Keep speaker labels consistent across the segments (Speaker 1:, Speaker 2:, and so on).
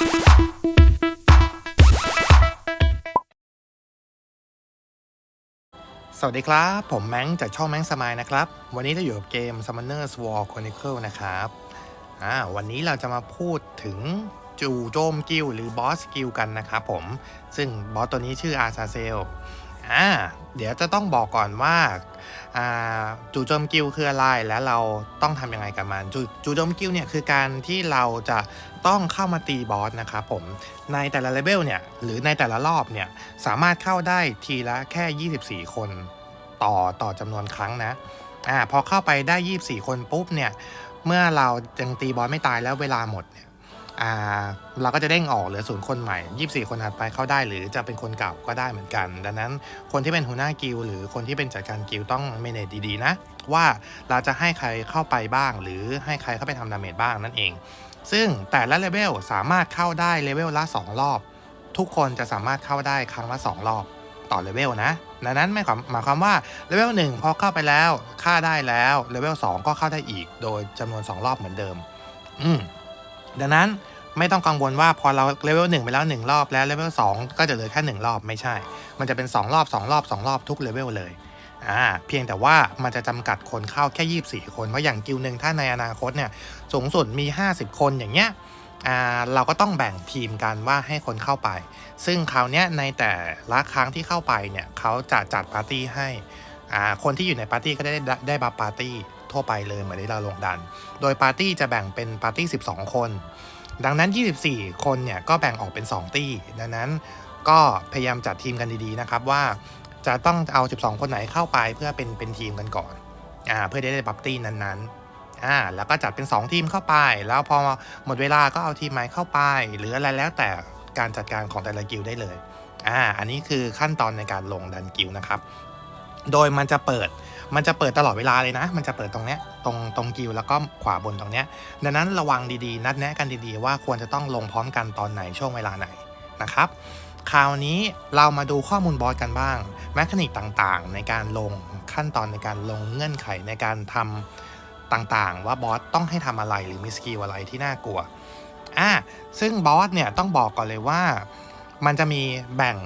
Speaker 1: สวัสดีครับ ผมแมงจากช่องแมงสมายนะครับ วันนี้เราอยู่กับเกม Summoners War Chronicle นะครับอ่าวันนี้เราจะมาพูดถึงจู่โจมกิลหรือบอสกิลกันนะครับผม ซึ่งบอสตัวนี้ชื่ออาซาเซลอ่าเดี๋ยวจะต้องบอกก่อนว่า จู่โจมกิลคืออะไรและเราต้องทำยังไงกับมันจูจู่โจมกิลเนี่ยคือการที่เราจะต้องเข้ามาตีบอสนะครับผมในแต่ละเลเวลเนี่ยหรือในแต่ละรอบเนี่ยสามารถเข้าได้ทีละแค่ 24 คนต่อต่อจำนวนครั้งนะอ่าพอเข้าไปได้ 24 คนปุ๊บเนี่ยเมื่อเรายังตีบอสไม่ตายแล้วเวลาหมดเนี่ย เราก็จะเด้งออกเหลือศูนย์คนใหม่ 24 คนถัดไปเข้าได้ หรือจะเป็นคนเก่าก็ได้เหมือนกัน ดังนั้นคนที่เป็นหัวหน้ากิลด์หรือคนที่เป็นจัดการกิลด์ต้องเมเนจดีๆนะ ว่าเราจะให้ใครเข้าไปบ้าง หรือให้ใครเข้าไปทำดาเมจบ้างนั่นเอง ซึ่งแต่ละเลเวลสามารถเข้าได้เลเวลละ 2 รอบ ทุกคนจะสามารถเข้าได้ครั้งละ 2 รอบต่อเลเวลนะดังนั้นไม่หมายความว่าเลเวล1พอเข้าไปแล้วค่าได้แล้วเลเวล2ก็เข้าได้อีก โดยจำนวน 2 รอบเหมือนเดิม อืม ดังนั้นไม่ต้องกังวลว่าพอเราเลเวล1ไปแล้ว 1 รอบแล้วเลเวล2ก็จะเหลือแค่ 1 รอบไม่ใช่ มันจะเป็น 2 รอบ 2 รอบ 2 รอบทุกเลเวลเลยอ่าเพียงแต่ว่ามันจะจำกัดคนเข้าแค่ 24 คน เพราะอย่างกิลด์หนึ่งถ้าในอนาคตเนี่ยสูงสุดมี 50 คนอย่างเงี้ยอ่าเราก็ต้องแบ่งทีมกันว่าให้คนเข้าไป ซึ่งคราวเนี้ยในแต่ละครั้งที่เข้าไปเนี่ยเขาจะจัดปาร์ตี้ให้อ่าคนที่อยู่ในปาร์ตี้ก็ได้ได้ได้บัฟปาร์ตี้ ทั่วไปเลยเหมือนที่เราลงดัน โดยปาร์ตี้จะแบ่งเป็นปาร์ตี้ 12 คน ดังนั้น 24 คนเนี่ยก็แบ่งออกเป็น 2 ตี้ ดังนั้นก็พยายามจัดทีมกันดีๆนะครับว่าจะต้องเอา 12 คนไหนเข้าไปเพื่อเป็นเป็นทีมกันก่อนอ่าเพื่อได้ได้บัฟตี้นั้นๆอ่าแล้วก็จัดเป็น 2 ทีมเข้าไป แล้วพอหมดเวลาก็เอาทีมใหม่เข้าไป หรืออะไรแล้วแต่การจัดการของแต่ละกิลด์ได้เลยอ่าอันนี้คือขั้นตอนในการลงดันกิลนะครับ โดยมันจะเปิด มันจะเปิดตลอดเวลาเลยนะ มันจะเปิดตรงเนี้ยตรงตรงกิลแล้วก็ขวาบนตรงเนี้ยดังนั้นระวังดีๆ นัดแนะกันดีๆ ว่าควรจะต้องลงพร้อมกันตอนไหนช่วงเวลาไหนนะครับคราวนี้เรามาดูข้อมูลบอสกันบ้างแมคานิกต่างๆ ในการลงขั้นตอนในการลงเงื่อนไขในการทำต่างๆ ว่าบอสต้องให้ทำอะไรหรือมีสกิลอะไรที่น่ากลัวอะซึ่งบอสเนี่ยต้องบอกก่อนเลยว่ามันจะมีแบ่ง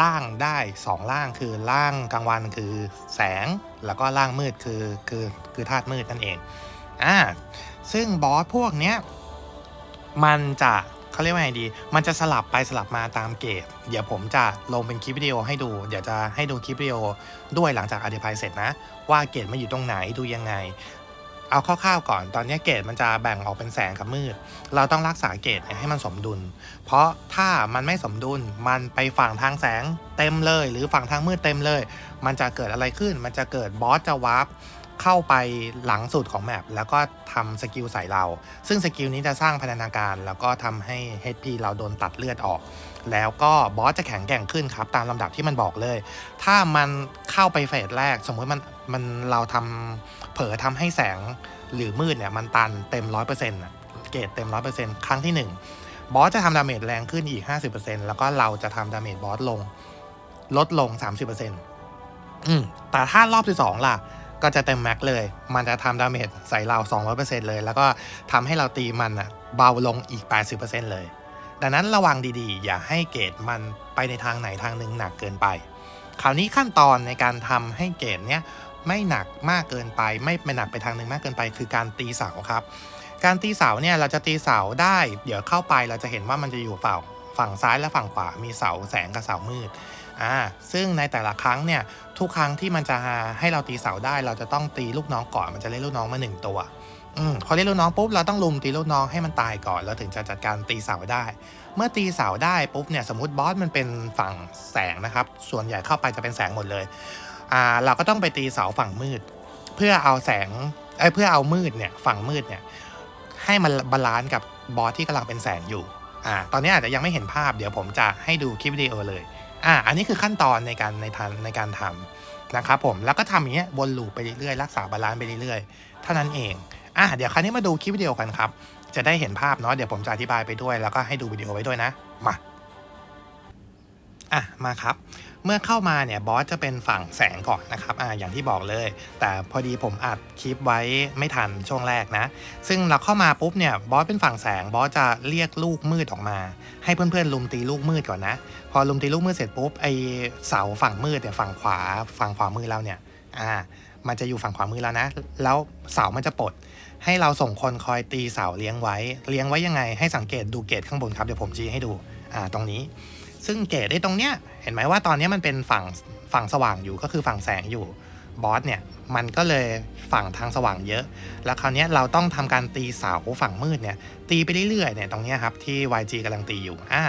Speaker 1: ร่างได้2ร่างคือร่างกลางวันคือแสง แล้วก็ร่างมืดคือคือคือธาตุมืดนั่นเองอ่าซึ่งบอสพวกเนี้ยมันจะเขาเรียกว่าไงดี มันจะสลับไปสลับมาตามเกรดเดี๋ยวผมจะลงเป็นคลิปวิดีโอให้ดู เดี๋ยวจะให้ดูคลิปวิดีโอด้วยหลังจากอธิบายเสร็จนะ ว่าเกรดมันอยู่ตรงไหนดูยังไง เอาคร่าวๆก่อน ตอนนี้เกรดมันจะแบ่งออกเป็นแสงกับมืด เราต้องรักษาเกรดให้มันสมดุล เพราะถ้ามันไม่สมดุล มันไปฝั่งทางแสงเต็มเลย หรือฝั่งทางมืดเต็มเลย มันจะเกิดอะไรขึ้น มันจะเกิดบอสจะวาร์ป เข้าไปหลังสุดของแมปแล้วก็ทำสกิลใส่เรา ซึ่งสกิลนี้จะสร้างพันธนาการ แล้วก็ทำให้ HP เราโดนตัดเลือดออก แล้วก็บอสจะแข็งแกร่งขึ้นครับ ตามลำดับที่มันบอกเลย ถ้ามันเข้าไปเฟสแรก สมมติมันมันเราทำเผลอทำให้แสงหรือมืดเนี่ยมันตันเต็ม 100%นะเกรดเต็ม 100%ครั้งที่ 1 บอสจะทำดาเมจแรงขึ้นอีก 50%แล้วก็เราจะทำดาเมจบอสลง ลดลง 30%อืมแต่ถ้ารอบที่2ล่ะ ก็จะเต็มแม็กเลย มันจะทำดาเมจใส่เรา 200%เลย แล้วก็ทำให้เราตีมันอะเบาลงอีก 80%เลย ดังนั้นระวังดีๆ อย่าให้เกรดมันไปในทางไหนทางหนึ่งหนักเกินไป คราวนี้ขั้นตอนในการทำให้เกรดเนี้ยไม่หนักมากเกินไป ไม่ไปหนักไปทางหนึ่งมากเกินไป คือการตีเสาครับ การตีเสาเนี่ยเราจะตีเสาได้ เดี๋ยวเข้าไปเราจะเห็นว่ามันจะอยู่ฝั่งฝั่งซ้ายและฝั่งขวา มีเสาแสงกับเสามืด อ่าซึ่งในแต่ละครั้งเนี่ยทุกครั้งที่มันจะให้เราตีเสาได้ เราจะต้องตีลูกน้องก่อนมันจะเรียลูกน้องมาหนึ่งตัวอืมพอเรียลูกน้องปุ๊บเราต้องลุมตีลูกน้องให้มันตายก่อนแล้วถึงจะจัดการตีเสาได้ เมื่อตีเสาได้ปุ๊บเนี่ยสมมติบอสมันเป็นฝั่งแสงนะครับ ส่วนใหญ่เข้าไปจะเป็นแสงหมดเลยอ่าเราก็ต้องไปตีเสาฝั่งมืด เพื่อเอาแสงเอ้เพื่อเอามืดเนี่ยฝั่งมืดเนี่ยให้มันบาลานซ์กับบอสที่กำลังเป็นแสงอยู่อ่าตอนนี้อาจจะยังไม่เห็นภาพเดี๋ยวผมจะให้ดูคลิปวิดีโอเลย อ่าอันนี้คือขั้นตอนในการในทางในการทำนะครับผมแล้วก็ทำอย่างเงี้ยวนลูปไปเรื่อยๆรักษาบาลานซ์ไปเรื่อยๆเท่านั้นเองอะเดี๋ยวคราวนี้มาดูคลิปวิดีโอกันครับ จะได้เห็นภาพเนาะเดี๋ยวผมจะอธิบายไปด้วย แล้วก็ให้ดูวิดีโอไว้ด้วยนะมาอะมาครับ เมื่อเข้ามาเนี่ยบอสจะเป็นฝั่งแสงก่อนนะครับอ่าอย่างที่บอกเลย แต่พอดีผมอัดคลิปไว้ไม่ทันช่วงแรกนะ ซึ่งเราเข้ามาปุ๊บเนี่ยบอสเป็นฝั่งแสงบอสจะเรียกลูกมืดออกมา ให้เพื่อนๆลุมตีลูกมืดก่อนนะ พอลุมตีลูกมืดเสร็จปุ๊บไอเสาฝั่งมืดเนี่ยฝั่งขวาฝั่งขวามือเราเนี่ยอ่ามันจะอยู่ฝั่งขวามือแล้วนะ แล้วเสามันจะปลด ให้เราส่งคนคอยตีเสาเลี้ยงไว้ เลี้ยงไว้ยังไง ให้สังเกตดูเกตข้างบนครับ เดี๋ยวผมชี้ให้ดู อ่า ตรงนี้ ซึ่งเกตได้ตรงเนี้ยเห็นไหมว่าตอนนี้มันเป็นฝั่งฝั่งสว่างอยู่ก็คือฝั่งแสงอยู่บอสเนี่ยมันก็เลยฝั่งทางสว่างเยอะ แล้วคราวนี้เราต้องทำการตีเสาฝั่งมืดเนี่ยตีไปเรื่อยๆเนี่ยตรงเนี้ยครับที่ YG กำลังตีอยู่อ่า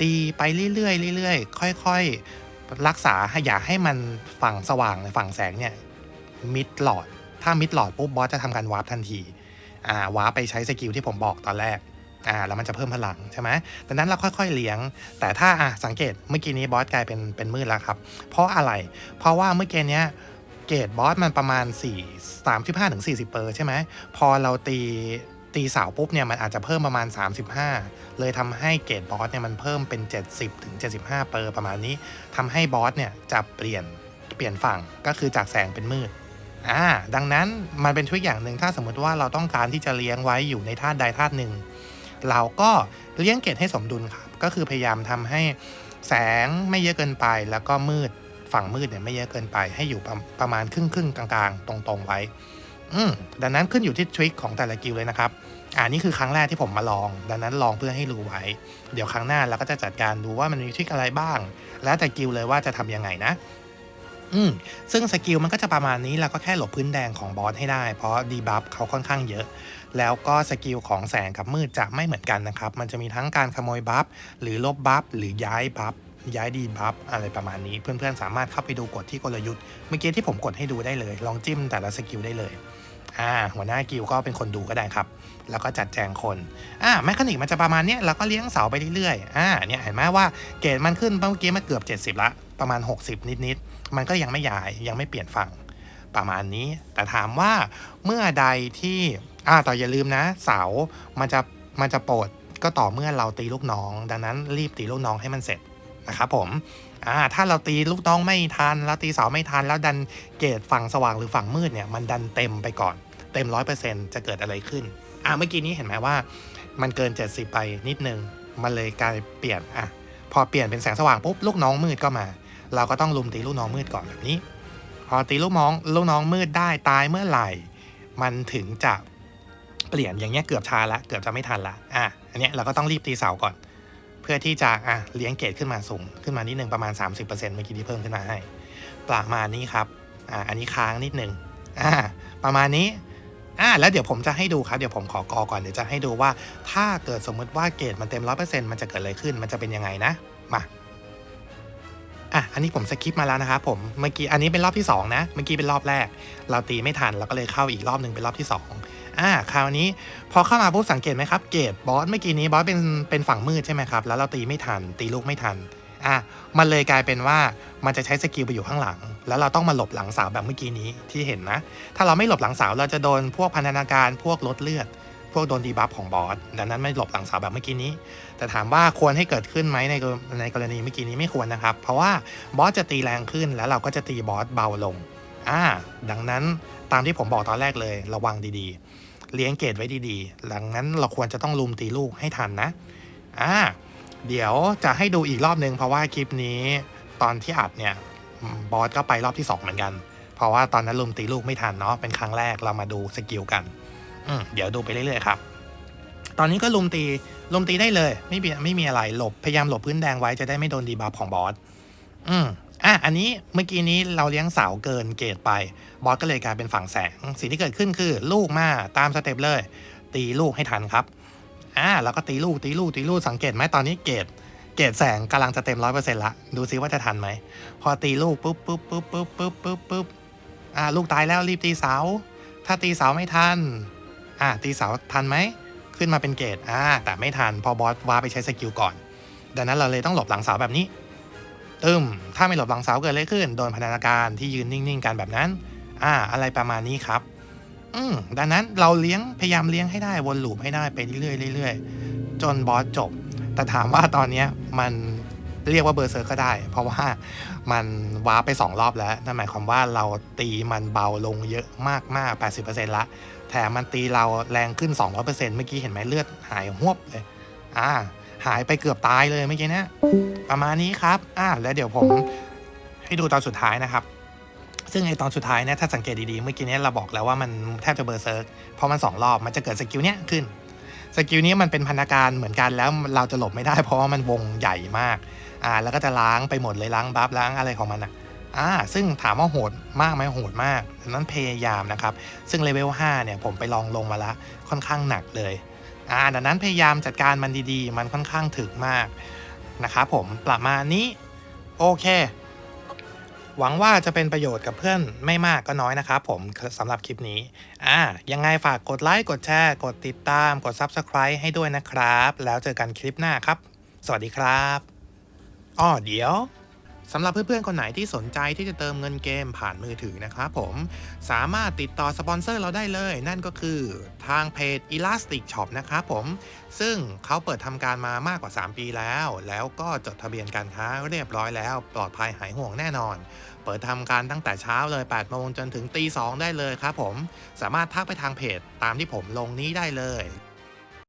Speaker 1: ตีไปเรื่อยๆเรื่อยๆค่อยๆ รักษาอย่าให้มันฝั่งสว่างฝั่งแสงเนี่ยมิดหลอด ถ้ามิดหลอดปุ๊บบอสจะทำการวาร์ปทันทีอ่าวาร์ปไปใช้สกิลที่ผมบอกตอนแรก อ่าแล้วมันจะเพิ่มพลังใช่ไหมดังนั้นเราค่อยๆเลี้ยง แต่ถ้าอะสังเกตเมื่อกี้นี้บอสกลายเป็นเป็นมืดแล้วครับ เพราะอะไร เพราะว่าเมื่อกี้เนี้ยเกรดบอสมันประมาณ 4 35ถึง40 เปอร์ใช่ไหมพอเราตีตีเสาปุ๊บเนี่ยมันอาจจะเพิ่มประมาณ 35 เลยทำให้เกรดบอสเนี่ยมันเพิ่มเป็น 70ถึง75 เปอร์ประมาณนี้ทำให้บอสเนี่ยจะเปลี่ยนเปลี่ยนฝั่งก็คือจากแสงเป็นมืดอ่าดังนั้นมันเป็นทริคอย่างหนึ่งถ้าสมมติว่าเราต้องการที่จะเลี้ยงไว้อยู่ในธาตุใดธาตุหนึ่ง เราก็เลี้ยงเกตให้สมดุลครับก็คือพยายามทำให้แสงไม่เยอะเกินไป แล้วก็มืดฝั่งมืดเนี่ยไม่เยอะเกินไป ให้อยู่ประประมาณครึ่งครึ่งกลางๆ ตรงๆไว้ อืมดังนั้นขึ้นอยู่ที่ทริคของแต่ละกิลเลยนะครับอ่านี่คือครั้งแรกที่ผมมาลอง ดังนั้นลองเพื่อให้รู้ไว้ เดี๋ยวครั้งหน้าเราก็จะจัดการดูว่ามันมีทริคอะไรบ้าง แล้วแต่กิลเลยว่าจะทำยังไงนะ อืมซึ่งสกิลมันก็จะประมาณนี้เราก็แค่หลบพื้นแดงของบอสให้ได้ เพราะดีบัฟเขาค่อนข้างเยอะ แล้วก็สกิลของแสงกับมืดจะไม่เหมือนกันนะครับ มันจะมีทั้งการขโมยบัฟหรือลบบัฟหรือย้ายบัฟย้ายดีบัฟอะไรประมาณนี้ เพื่อนๆ สามารถเข้าไปดูกฎที่กลยุทธ์เมื่อกี้ที่ผมกดให้ดูได้เลย ลองจิ้มแต่ละสกิลได้เลยอ่าหัวหน้ากิลก็เป็นคนดูก็ได้ครับ แล้วก็จัดแจงคนอ่าแมคานิกมันจะประมาณเนี้ยเราก็เลี้ยงเสาไปเรื่อยๆอ่าเนี่ยเห็นไหมว่าเกรดมันขึ้นเมื่อกี้มันเกือบ 70 ละ ประมาณ 60 นิดๆ มันก็ยังไม่ย้ายยังไม่เปลี่ยนฝั่งประมาณนี้ แต่ถามว่าเมื่อใดที่อ่าต่ออย่าลืมนะ เสามันจะมันจะโปรดก็ต่อเมื่อเราตีลูกน้อง ดังนั้นรีบตีลูกน้องให้มันเสร็จนะครับผมอ่าถ้าเราตีลูกน้องไม่ทันเราตีเสาไม่ทัน แล้วดันเกรดฝั่งสว่างหรือฝั่งมืดเนี่ยมันดันเต็มไปก่อน เต็มร้อยเปอร์เซ็นต์จะเกิดอะไรขึ้นอ่าเมื่อกี้นี้เห็นไหมว่า มันเกิน 70 ไปนิดนึงมันเลยกลายเปลี่ยนอะพอเปลี่ยนเป็นแสงสว่างปุ๊บลูกน้องมืดก็มา เราก็ต้องลุมตีลูกน้องมืดก่อนแบบนี้ พอตีลูกน้องลูกน้องมืดได้ตายเมื่อไหร่ มันถึงจะเปลี่ยนอย่างเงี้ยเกือบชาละเกือบจะไม่ทันละอะอันเนี้ยเราก็ต้องรีบตีเสาก่อน เพื่อที่จะอะเลี้ยงเกรดขึ้นมาสูงขึ้นมานิดนึงประมาณ 30%เมื่อกี้ที่เพิ่มขึ้นมาให้ประมาณนี้ครับอะอันนี้ค้างนิดนึงอ่าประมาณนี้อ่าแล้วเดี๋ยวผมจะให้ดูครับเดี๋ยวผมขอกอก่อนเดี๋ยวจะให้ดูว่า ถ้าเกิดสมมติว่าเกรดมันเต็ม100%มันจะเกิดอะไรขึ้นมันจะเป็นยังไงนะมา อันนี้ผมสคิปมาแล้วนะครับผม เมื่อกี้อันนี้เป็นรอบที่ 2 นะ เมื่อกี้เป็นรอบแรก เราตีไม่ทันเราก็เลยเข้าอีกรอบหนึ่งเป็นรอบที่ 2 อ่า คราวนี้พอเข้ามาปุ๊บสังเกตไหมครับ เกตบอสเมื่อกี้นี้บอสเป็นเป็นฝั่งมืดใช่ไหมครับ แล้วเราตีไม่ทัน ตีลูกไม่ทัน อะ มันเลยกลายเป็นว่ามันจะใช้สกิลไปอยู่ข้างหลัง แล้วเราต้องมาหลบหลังเสาแบบเมื่อกี้นี้ที่เห็นนะ ถ้าเราไม่หลบหลังเสาเราจะโดนพวกพันธนาการพวกลดเลือด วกโดนดีบัฟของบอสดังนั้นไม่หลบหลังเสาแบบเมื่อกี้นี้ แต่ถามว่าควรให้เกิดขึ้นไหมในในกรณีเมื่อกี้นี้ไม่ควรนะครับ เพราะว่าบอสจะตีแรงขึ้นแล้วเราก็จะตีบอสเบาลงอ่าดังนั้นตามที่ผมบอกตอนแรกเลยระวังดีๆ เลี้ยงเกรดไว้ดีๆดังนั้นเราควรจะต้องลุมตีลูกให้ทันนะอ่าเดี๋ยวจะให้ดูอีกรอบนึง เพราะว่าคลิปนี้ตอนที่อัดเนี่ยบอสก็ไปรอบที่ 2 เหมือนกัน เพราะว่าตอนนั้นลุมตีลูกไม่ทันเนาะเป็นครั้งแรกเรามาดูสกิลกัน อืมเดี๋ยวดูไปเรื่อยๆครับ ตอนนี้ก็ลุมตีลุมตีได้เลย ไม่มีไม่มีอะไรหลบพยายามหลบพื้นแดงไว้จะได้ไม่โดนดีบัฟของบอสอืมอะอันนี้เมื่อกี้นี้เราเลี้ยงเสาเกินเกรดไป บอสก็เลยกลายเป็นฝั่งแสง สิ่งที่เกิดขึ้นคือลูกมาตามสเต็ปเลย ตีลูกให้ทันครับอ่าแล้วก็ตีลูกตีลูกตีลูกสังเกตไหมตอนนี้เกรดเกรดแสงกำลังจะเต็มร้อยเปอร์เซ็นต์ละดูซิว่าจะทันไหม พอตีลูกปุ๊บปุ๊บปุ๊บปุ๊บปุ๊บปุ๊บปุ๊บอ่าลูกตายแล้วรีบตีเสา ถ้าตีเสาไม่ทัน อ่าตีเสาทันไหม ขึ้นมาเป็นเกรดอ่าแต่ไม่ทันพอบอสว้าไปใช้สกิลก่อน ดังนั้นเราเลยต้องหลบหลังเสาแบบนี้ ตึมถ้าไม่หลบหลังเสาเกิดอะไรขึ้น โดนพนธนการที่ยืนนิ่งๆกันแบบนั้น อ่า อะไรประมาณนี้ครับ อืมดังนั้นเราเลี้ยงพยายามเลี้ยงให้ได้วนลูปให้ได้ไปเรื่อยๆเรื่อยๆจนบอสจบ แต่ถามว่าตอนเนี้ยมันเรียกว่าเบอร์เซอร์ก็ได้ เพราะว่ามันว้าร์ปไป 2 รอบแล้ว นั่นหมายความว่าเราตีมันเบาลงเยอะมากๆ 80%ละ แถมมันตีเราแรงขึ้น 200%เมื่อกี้เห็นไหมเลือดหายหวบเลย อ่า หายไปเกือบตายเลยเมื่อกี้นะประมาณนี้ครับ อ่า แล้วเดี๋ยวผมให้ดูตอนสุดท้ายนะครับ ซึ่งไอตอนสุดท้ายเนี่ยถ้าสังเกตดีๆ เมื่อกี้เนี้เราบอกแล้วว่ามันแทบจะเบอร์เซิร์กเพราะมันสองรอบมันจะเกิดสกิลเนี้ยขึ้น สกิลนี้มันเป็นพันธการเหมือนกันแล้วเราจะหลบไม่ได้เพราะว่ามันวงใหญ่มาก อ่า แล้วก็จะล้างไปหมดเลยล้างบัฟล้างอะไรของมันอะ อ่าซึ่งถามว่าโหดมากไหมโหดมากดังนั้นพยายามนะครับ ซึ่งเลเวล5เนี่ยผมไปลองลงมาล้วค่อนข้างหนักเลยอ่าดังนั้นพยายามจัดการมันดีๆ มันค่อนข้างถึกมากนะครับผมประมาณนี้โอเค หวังว่าจะเป็นประโยชน์กับเพื่อนไม่มากก็น้อยนะครับผมสำหรับคลิปนี้อ่ายังไงฝากกดไลค์กดแชร์ กดติดตาม กด Subscribe ให้ด้วยนะครับ แล้วเจอกันคลิปหน้าครับ สวัสดีครับอ้อเดี๋ยว สำหรับเพื่อนๆ คนไหนที่สนใจที่จะเติมเงินเกมผ่านมือถือนะครับผม สามารถติดต่อสปอนเซอร์เราได้เลย นั่นก็คือทางเพจ Elastic Shop นะครับผม ซึ่งเขาเปิดทำการมามากกว่า 3 ปีแล้ว แล้วก็จดทะเบียนการค้าเรียบร้อยแล้ว ปลอดภัยหายห่วงแน่นอน เปิดทำการตั้งแต่เช้าเลย8โมงจนถึงตี2ได้เลยครับผม สามารถทักไปทางเพจตามที่ผมลงนี้ได้เลย